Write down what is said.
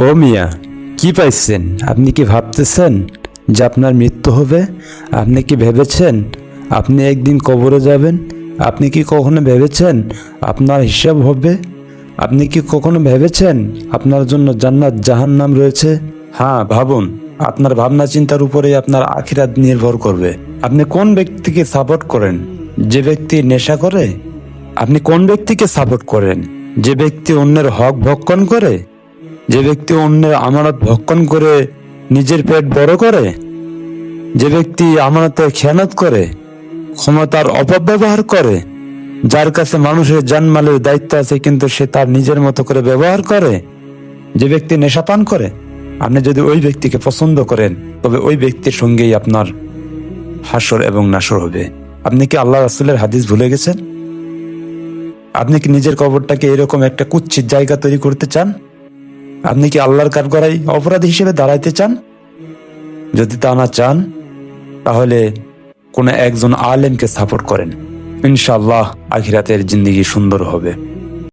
ও মিয়া, কি পাইছেন? আপনি কি ভাবতেছেন যে আপনার মৃত্যু হবে? আপনি কি ভেবেছেন আপনি একদিন কবরে যাবেন? আপনি কি কখনো ভেবেছেন আপনার হিসাব হবে? আপনি কি কখনো ভেবেছেন আপনার জন্য জান্নাত জাহান্নাম রয়েছে? হ্যাঁ ভাবুন, আপনার ভাবনা চিন্তার উপরেই আপনার আখিরাত নির্ভর করবে। আপনি কোন ব্যক্তিকে সাপোর্ট করেন? যে ব্যক্তি নেশা করে? আপনি কোন ব্যক্তিকে সাপোর্ট করেন? যে ব্যক্তি অন্যের হক ভক্ষণ করে? যে ব্যক্তি অন্যের আমানত ভক্ষণ করে নিজের পেট বড় করে, যে ব্যক্তি আমানতের খেয়ানত করে, ক্ষমতার অপব্যবহার করে, যার কাছে মানুষের জানমালের দায়িত্ব আছে কিন্তু সে তার নিজের মতো করে ব্যবহার করে, যে ব্যক্তি নেশাপান করে, আপনি যদি ওই ব্যক্তিকে পছন্দ করেন, তবে ওই ব্যক্তির সঙ্গেই আপনার হাসর এবং নাসর হবে। আপনি কি আল্লাহ রাসুলের হাদিস ভুলে গেছেন? আপনি কি নিজের কবরটাকে এরকম একটা কুচ্ছিত জায়গা তৈরি করতে চান? আপনি কি আল্লাহর কাঠগড়াই অপরাধী হিসেবে দাঁড়াইতে চান? যদি তা না চান, তাহলে কোনো একজন আলেমকে সাপোর্ট করেন। ইনশাল্লাহ আখিরাতের জিন্দিগি সুন্দর হবে।